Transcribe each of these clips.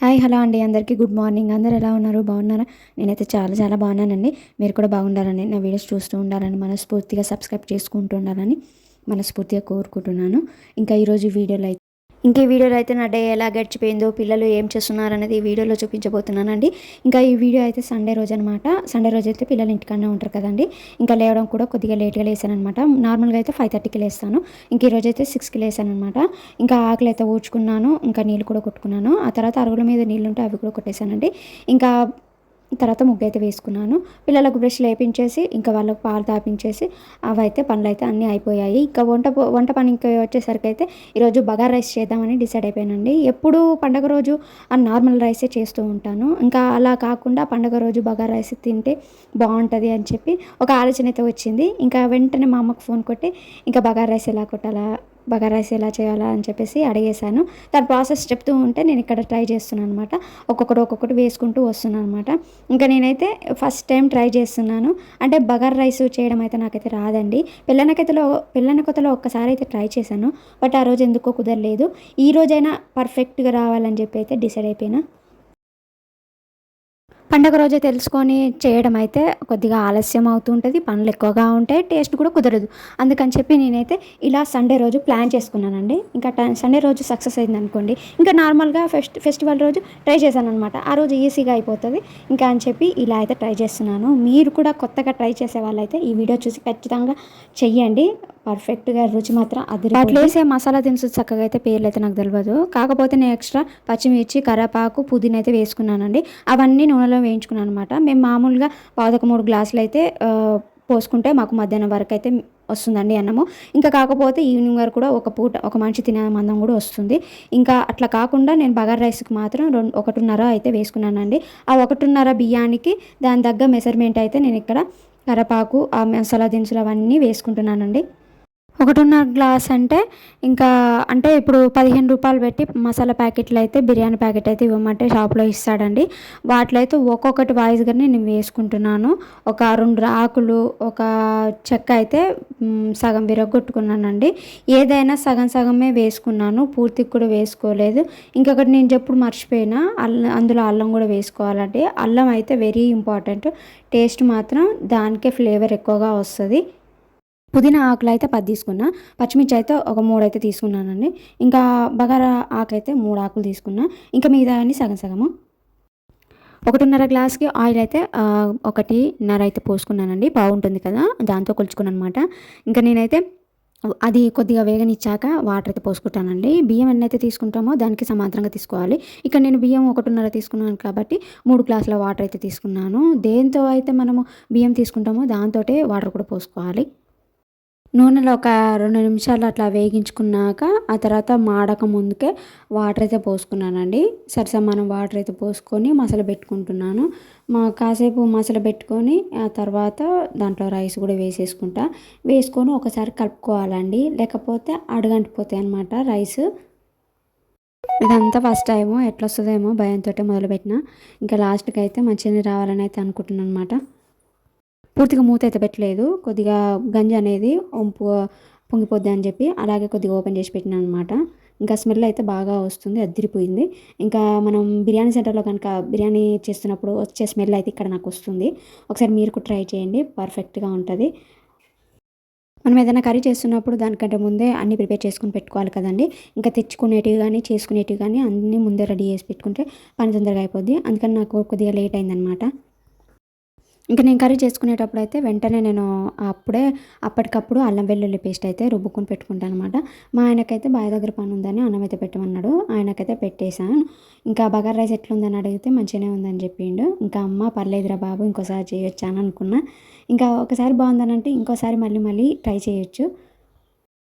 Hi hello అండి. అందరికీ good morning. అందరు ఎలా ఉన్నారు? బాగున్నారా? నేనైతే చాలా చాలా బాగున్నానండి. మీరు కూడా బాగుండాలని నా వీడియోస్ చూస్తూ ఉండాలని మనస్ఫూర్తిగా సబ్స్క్రైబ్ చేసుకుంటూ ఉండాలని మనస్ఫూర్తిగా కోరుకుంటున్నాను. ఇంకా ఈరోజు వీడియోలో అయితే ఇంకా ఈ వీడియోలో అయితే నా డే ఎలా గడిచిపోయిందో పిల్లలు ఏం చేస్తున్నారు అనేది ఈ వీడియోలో చూపించబోతున్నానండి. ఇంకా ఈ వీడియో అయితే సండే రోజు అనమాట సండే రోజు అయితే పిల్లలు ఇంటికన్నా ఉంటారు కదండి. ఇంకా లేవడం కూడా కొద్దిగా లేట్గా లేసాను అనమాట నార్మల్గా అయితే ఫైవ్ థర్టీకి లేస్తాను. ఇంక ఈరోజు అయితే సిక్స్కి లేసాననమాట ఇంకా ఆకలి అయితే ఊడ్చుకున్నాను. ఇంకా నీళ్ళు కూడా కొట్టుకున్నాను. ఆ తర్వాత అరుగుల మీద నీళ్ళు ఉంటే అవి కూడా కొట్టేశానండి. ఇంకా తర్వాత ముగ్గు అయితే వేసుకున్నాను. పిల్లలకు బ్రష్ లేపించేసి ఇంకా వాళ్ళకు పాలు తాపించేసి అవైతే పనులు అయితే అన్నీ అయిపోయాయి. ఇంకా వంట వంట పనికి వచ్చేసరికి అయితే ఈరోజు బగార్ రైస్ చేద్దామని డిసైడ్ అయిపోయానండి. ఎప్పుడు పండగ రోజు ఆ నార్మల్ రైసే చేస్తూ ఉంటాను. ఇంకా అలా కాకుండా పండగ రోజు బగార్ రైస్ తింటే బాగుంటుంది అని చెప్పి ఒక ఆలోచన అయితే వచ్చింది. ఇంకా వెంటనే మా అమ్మకు ఫోన్ కొట్టి ఇంకా బగార్ రైస్ ఎలా కొట్టాలా బగారా రైస్ ఎలా చేయాలా అని చెప్పేసి అడిగేశాను. దాని ప్రాసెస్ చెప్తూ ఉంటే నేను ఇక్కడ ట్రై చేస్తున్నాను అనమాట ఒక్కొక్కటి ఒక్కొక్కటి వేసుకుంటూ వస్తున్నాను అనమాట ఇంకా నేనైతే ఫస్ట్ టైం ట్రై చేస్తున్నాను. అంటే బగార్ రైస్ చేయడం అయితే నాకైతే రాదండి. పిల్లనకైతేలో కథలో పిల్లన కొత్తలో ఒక్కసారి అయితే ట్రై చేశాను. బట్ ఆ రోజు ఎందుకో కుదరలేదు. ఈ రోజైనా పర్ఫెక్ట్గా రావాలని చెప్పి అయితే డిసైడ్ అయిపోయినా. పండగ రోజే తెలుసుకొని చేయడం అయితే కొద్దిగా ఆలస్యం అవుతుంటుంది పనులు ఎక్కువగా ఉంటాయి టేస్ట్ కూడా కుదరదు. అందుకని చెప్పి నేనైతే ఇలా సండే రోజు ప్లాన్ చేసుకున్నానండి. ఇంకా సండే రోజు సక్సెస్ అయింది అనుకోండి ఇంకా నార్మల్గా ఫెస్ట్ ఫెస్టివల్ రోజు ట్రై చేశాను అనమాట ఆ రోజు ఈజీగా అయిపోతుంది. ఇంకా అని చెప్పి ఇలా అయితే ట్రై చేస్తున్నాను. మీరు కూడా కొత్తగా ట్రై చేసే వాళ్ళైతే ఈ వీడియో చూసి ఖచ్చితంగా చెయ్యండి. పర్ఫెక్ట్గా రుచి మాత్రం అది అట్లా వేసే మసాలా దినుసులు చక్కగా అయితే పేర్లు అయితే నాకు తెలియదు కాకపోతే నేను ఎక్స్ట్రా పచ్చిమిర్చి కరివేపాకు పుదీనా అయితే వేసుకున్నానండి. అవన్నీ నూనెలో వేయించుకున్నాను అనమాట మేము మామూలుగా పాదక మూడు గ్లాసులు అయితే పోసుకుంటే మాకు మధ్యాహ్నం వరకు అయితే వస్తుందండి అన్నము. ఇంకా కాకపోతే ఈవినింగ్ వరకు కూడా ఒక పూట ఒక మనిషి తినే మందం కూడా వస్తుంది. ఇంకా అట్లా కాకుండా నేను బగార్ రైస్కి మాత్రం రెండు ఒకటిన్నర అయితే వేసుకున్నానండి. ఆ ఒకటిన్నర బియ్యానికి దాని తగ్గ మెజర్మెంట్ అయితే నేను ఇక్కడ కరపాకు ఆ మసాలా దినుసులు అవన్నీ వేసుకుంటున్నానండి. ఒకటిన్నర గ్లాస్ అంటే ఇంకా అంటే ఇప్పుడు పదిహేను రూపాయలు పెట్టి మసాలా ప్యాకెట్లు అయితే బిర్యానీ ప్యాకెట్ అయితే ఇవ్వమంటే షాప్లో ఇస్తాడండి. వాటిలో అయితే ఒక్కొక్కటి వాయిస్గానే నేను వేసుకుంటున్నాను. ఒక రెండు ఆకులు ఒక చెక్క అయితే సగం విరగొట్టుకున్నానండి. ఏదైనా సగం సగమే వేసుకున్నాను. పూర్తి కూడా వేసుకోలేదు. ఇంకొకటి నేను చెప్పుడు మర్చిపోయినా అల్లం అందులో అల్లం కూడా వేసుకోవాలండి. అల్లం అయితే వెరీ ఇంపార్టెంట్ టేస్ట్ మాత్రం దానికే ఫ్లేవర్ ఎక్కువగా వస్తుంది. పుదీనా ఆకులు అయితే పది తీసుకున్నా పచ్చిమిర్చి అయితే ఒక మూడు అయితే తీసుకున్నానండి. ఇంకా బగారా ఆకు అయితే మూడు ఆకులు తీసుకున్నా. ఇంకా మిగతా అన్ని సగం సగము. ఒకటిన్నర గ్లాస్కి ఆయిల్ అయితే ఒకటిన్నర అయితే పోసుకున్నానండి. బాగుంటుంది కదా? దాంతో కొలుచుకున్నాను అనమాట ఇంకా నేనైతే అది కొద్దిగా వేగనిచ్చాక వాటర్ అయితే పోసుకుంటానండి. బియ్యం ఎన్నైతే తీసుకుంటామో దానికి సమాంతరంగా తీసుకోవాలి. ఇక్కడ నేను బియ్యం ఒకటిన్నర తీసుకున్నాను కాబట్టి మూడు గ్లాసుల వాటర్ అయితే తీసుకున్నాను. దేంతో అయితే మనము బియ్యం తీసుకుంటామో దాంతో వాటర్ కూడా పోసుకోవాలి. నూనెలో ఒక రెండు నిమిషాలు అట్లా వేగించుకున్నాక ఆ తర్వాత మాడక ముందుకే వాటర్ అయితే పోసుకున్నానండి. సరిసమానం వాటర్ అయితే పోసుకొని మసాలా పెట్టుకుంటున్నాను. మా కాసేపు మసాలా పెట్టుకొని ఆ తర్వాత దాంట్లో రైస్ కూడా వేసేసుకుంటా. వేసుకొని ఒకసారి కలుపుకోవాలండి. లేకపోతే అడగంటిపోతాయి అనమాట రైస్. ఇదంతా ఫస్ట్ టైము. ఎట్లా వస్తుందేమో భయంతో మొదలుపెట్టిన. ఇంకా లాస్ట్కి అయితే మంచిగా రావాలని అయితే అనుకుంటున్నాను అనమాట పూర్తిగా మూత అయితే పెట్టలేదు. కొద్దిగా గంజి అనేది వంపు పొంగిపోద్ది అని చెప్పి అలాగే కొద్దిగా ఓపెన్ చేసి పెట్టినాను అనమాట ఇంకా స్మెల్ అయితే బాగా వస్తుంది అదిరిపోయింది ఇంకా మనం బిర్యానీ సెంటర్లో కనుక బిర్యానీ చేస్తున్నప్పుడు వచ్చే స్మెల్ అయితే ఇక్కడ నాకు వస్తుంది. ఒకసారి మీరు కూడా ట్రై చేయండి పర్ఫెక్ట్గా ఉంటుంది. మనం ఏదైనా కర్రీ చేస్తున్నప్పుడు దానికంటే ముందే అన్నీ ప్రిపేర్ చేసుకుని పెట్టుకోవాలి కదండి. ఇంకా తెచ్చుకునేటివి కానీ చేసుకునేటివి కానీ అన్నీ ముందే రెడీ చేసి పెట్టుకుంటే పని తొందరగా అయిపోద్ది. అందుకని నాకు కొద్దిగా లేట్ అయిందనమాట ఇంకా నేను కర్రీ చేసుకునేటప్పుడు అయితే వెంటనే నేను అప్పుడే అప్పటికప్పుడు అల్లం వెల్లుల్లి పేస్ట్ అయితే రుబ్బుకొని పెట్టుకుంటాను అనమాట మా ఆయనకైతే బావి దగ్గర పని ఉందని అన్నం అయితే పెట్టమన్నాడు. ఆయనకైతే పెట్టేశాను. ఇంకా బగార్ రైస్ ఎట్లుందని అడిగితే మంచిగానే ఉందని చెప్పిండు. ఇంకా అమ్మ పర్లేదురా బాబు ఇంకోసారి చేయొచ్చాను అని అనుకున్నా. ఇంకా ఒకసారి బాగుందనంటే ఇంకోసారి మళ్ళీ మళ్ళీ ట్రై చేయొచ్చు.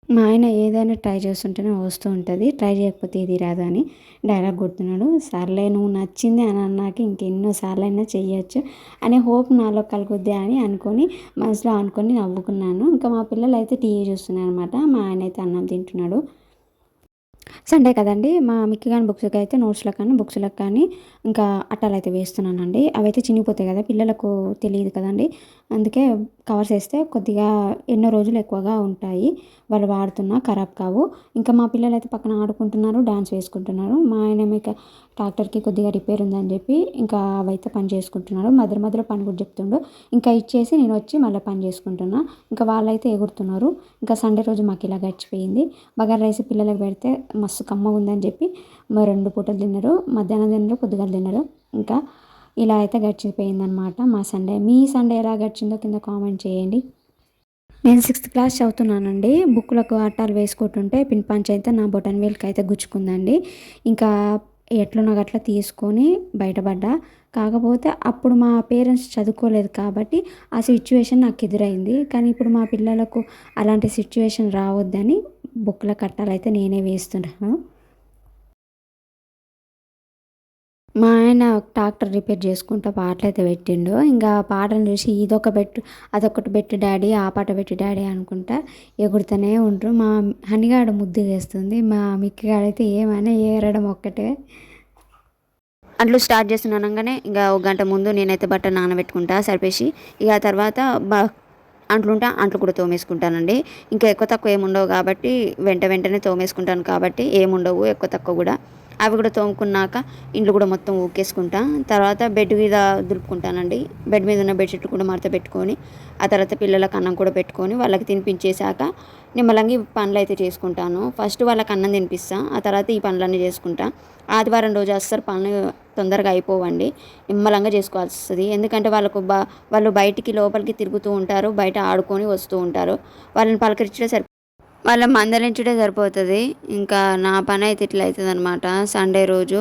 మా ఆయన ఏదైనా ట్రై చేస్తుంటేనే వస్తూ ఉంటుంది. ట్రై చేయకపోతే ఇది రాదు అని డైలాగ్ కొడుతున్నాడు. సర్లే నువ్వు నచ్చింది అని అన్నాక ఇంకెన్నోసార్లు అయినా చేయొచ్చు అనే హోప్ నాలో కలుగుద్ది అని అనుకొని మనసులో అనుకొని నవ్వుకున్నాను. ఇంకా మా పిల్లలు అయితే టీవీ చూస్తున్నారు అనమాట మా ఆయన అయితే అన్నం తింటున్నాడు. సండే కదండి మా మిక్కి కానీ బుక్స్కి అయితే నోట్స్లకు కానీ బుక్స్లకు కానీ ఇంకా అట్టాలు అయితే వేస్తున్నానండి. అవి అయితే చినిగిపోతాయి కదా పిల్లలకు తెలియదు కదండి. అందుకే కవర్స్ వేస్తే కొద్దిగా ఎన్నో రోజులు ఎక్కువగా ఉంటాయి. వాళ్ళు వాడుతున్నా ఖరాబ్ కావు. ఇంకా మా పిల్లలు అయితే పక్కన ఆడుకుంటున్నారు డాన్స్ వేసుకుంటున్నారు. మా ఆయన ఇక ట్రాక్టర్కి కొద్దిగా రిపేర్ ఉందని చెప్పి ఇంకా అవైతే పని చేసుకుంటున్నారు మధ్య మధ్యలో పని కూడా చెప్తుండు. ఇంకా ఇచ్చేసి నేను వచ్చి మళ్ళీ పని చేసుకుంటున్నా. ఇంకా వాళ్ళైతే ఎగురుతున్నారు. ఇంకా సండే రోజు మాకు ఇలా గడిచిపోయింది. బగారు రైస్ పిల్లలకు పెడితే మస్తు కమ్మగా ఉందని చెప్పి మా రెండు పూటలు తిన్నారు మధ్యాహ్నం తిన్నారు పొద్దుగాల తిన్నారు. ఇంకా ఇలా అయితే గడిచిపోయిందనమాట మా సండే. మీ సండే ఎలా గడిచిందో కింద కామెంట్ చేయండి. నేను సిక్స్త్ క్లాస్ చదువుతున్నానండి. బుక్లకు అట్టాలు వేసుకుంటుంటే పిన్ పంచ్ అయితే నా బొటన్ వేల్కి అయితే గుచ్చుకుందండి. ఇంకా ఎట్లున్నా గట్లా తీసుకొని బయటపడ్డా. కాకపోతే అప్పుడు మా పేరెంట్స్ చదువుకోలేదు కాబట్టి ఆ సిచ్యువేషన్ నాకు ఎదురైంది. కానీ ఇప్పుడు మా పిల్లలకు అలాంటి సిచ్యువేషన్ రావద్దని బుక్ల కట్టాలు అయితే నేనే వేస్తున్నాను. మా ఆయన ట్రాక్టర్ రిపేర్ చేసుకుంటా పాటలు అయితే పెట్టిండు. ఇంకా పాటను చూసి ఇదొక పెట్టు అదొకటి పెట్టు డాడీ ఆ పాట పెట్టు డాడీ అనుకుంటా ఎగురుతూనే ఉంటారు మా హనిగాడు ముద్దు వేస్తుంది మా మిక్కిగాడు అయితే ఏమైనా ఏరడం ఒక్కటే. అంట్లు స్టార్ట్ చేస్తున్నానగానే ఇంకా ఒక గంట ముందు నేనైతే బట్ట నానబెట్టుకుంటా సరిపేసి ఇక తర్వాత బా అంట్లుంటే అంట్లు కూడా తోమేసుకుంటానండి. ఇంకా ఎక్కువ తక్కువ ఏముండవు కాబట్టి వెంట వెంటనే తోమేసుకుంటాను కాబట్టి ఏముండవు ఎక్కువ తక్కువ కూడా. అవి కూడా తోముకున్నాక ఇండ్లు కూడా మొత్తం ఊకేసుకుంటా తర్వాత బెడ్ మీద దులుపుకుంటానండి. బెడ్ మీద ఉన్న బెడ్షీట్ కూడా మడత పెట్టుకొని ఆ తర్వాత పిల్లలకు అన్నం కూడా పెట్టుకొని వాళ్ళకి తినిపించేశాక నిమ్మలంగి పనులు అయితే చేసుకుంటాను. ఫస్ట్ వాళ్ళకి అన్నం తినిపిస్తా ఆ తర్వాత ఈ పనులన్నీ చేసుకుంటా. ఆదివారం రోజు అస్సలు పనులు తొందరగా అయిపోవండి. నిమ్మలంగా చేసుకోవాల్సి వస్తుంది ఎందుకంటే వాళ్ళకు బా వాళ్ళు బయటికి లోపలికి తిరుగుతూ ఉంటారు బయట ఆడుకొని వస్తూ ఉంటారు. వాళ్ళని పలకరించడం సరి వాళ్ళ మందలించుడే సరిపోతుంది. ఇంకా నా పని అయితే ఇట్లా అవుతుంది అనమాట సండే రోజు